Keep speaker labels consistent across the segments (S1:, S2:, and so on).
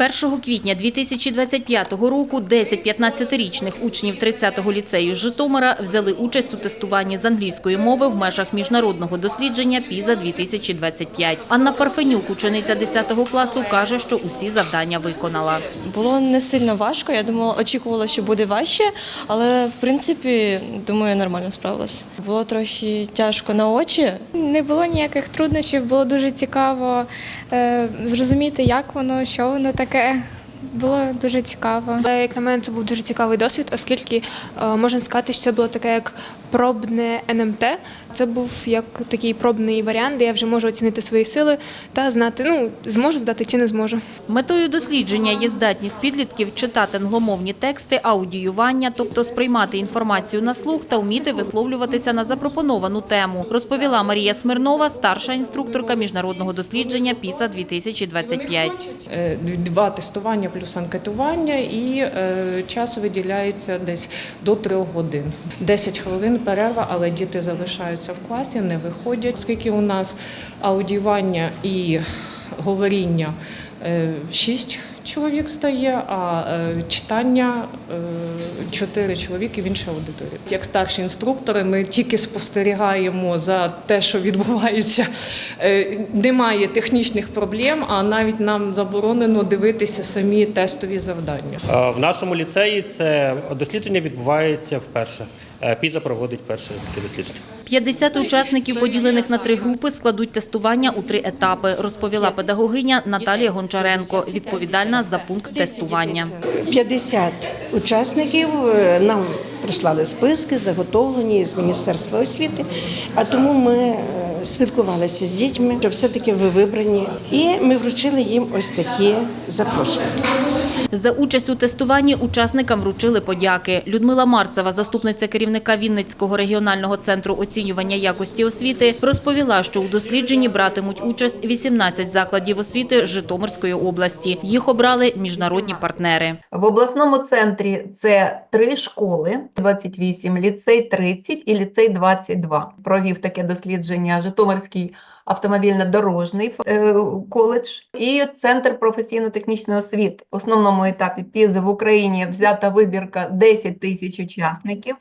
S1: 1 квітня 2025 року 10 15-річних учнів 30-го ліцею з Житомира взяли участь у тестуванні з англійської мови в межах міжнародного дослідження «Піза-2025». Анна Парфенюк, учениця 10 класу, каже, що усі завдання виконала.
S2: Було не сильно важко. Я думала, очікувала, що буде важче, але в принципі, думаю, нормально справилась. Було трохи тяжко на очі.
S3: Не було ніяких труднощів, було дуже цікаво е, зрозуміти, як воно, що воно таке. Було дуже цікаво.
S4: Але як на мене, це був дуже цікавий досвід, оскільки е, можна сказати, що це було таке як пробне НМТ. Це був як такий пробний варіант, де я вже можу оцінити свої сили та знати, ну зможу здати чи не зможу.
S1: Метою дослідження є здатність підлітків читати англомовні тексти, аудіювання, тобто сприймати інформацію на слух та вміти висловлюватися на запропоновану тему, розповіла Марія Смирнова, старша інструкторка міжнародного дослідження «Піса-2025».
S5: Е, Два тестування плюс анкетування, і е, час виділяється десь до трьох годин. 10 хвилин перерва, але діти залишаються в класі, не виходять, оскільки у нас аудіювання і говоріння е, шість чоловік стає, а е, читання е, чотири чоловіки в іншій аудиторії. Як старші інструктори, ми тільки спостерігаємо за те, що відбувається. Е, Немає технічних проблем, а навіть нам заборонено дивитися самі тестові завдання.
S6: В нашому ліцеї це дослідження відбувається вперше. Піза проводить перше таке дослідження.
S1: 50 учасників, поділених на три групи, складуть тестування у три етапи, розповіла педагогиня Наталія Гончаренко, відповідальна за пункт тестування.
S7: 50 учасників е, нам прислали списки, заготовлені з Міністерства освіти, а тому ми е, спілкувалися з дітьми, що все-таки ви вибрані, і ми вручили їм ось такі запрошення.
S1: За участь у тестуванні учасникам вручили подяки. Людмила Марцева, заступниця керівника Вінницького регіонального центру оцінювання якості освіти, розповіла, що у дослідженні братимуть участь 18 закладів освіти Житомирської області. Їх обрали міжнародні партнери.
S8: В обласному центрі це три школи, 28, ліцей 30 і ліцей 22. Провів таке дослідження Житомирський автомобільно-дорожний е, коледж і Центр професійно-технічної освіти. В основному етапі ПІЗи в Україні взята вибірка 10 тисяч учасників.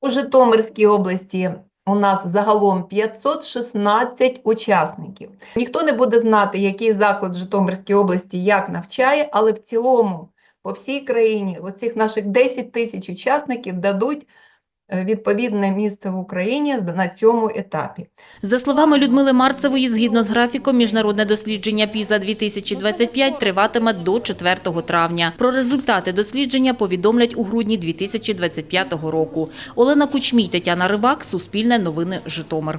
S8: У Житомирській області у нас загалом 516 учасників. Ніхто не буде знати, який заклад в Житомирській області як навчає, але в цілому по всій країні оцих наших 10 тисяч учасників дадуть відповідне місце в Україні на цьому етапі.
S1: За словами Людмили Марцевої, згідно з графіком, міжнародне дослідження ПІЗа-2025 триватиме до 4 травня. Про результати дослідження повідомлять у грудні 2025 року. Олена Кучмій, Тетяна Рибак, Суспільне новини, Житомир.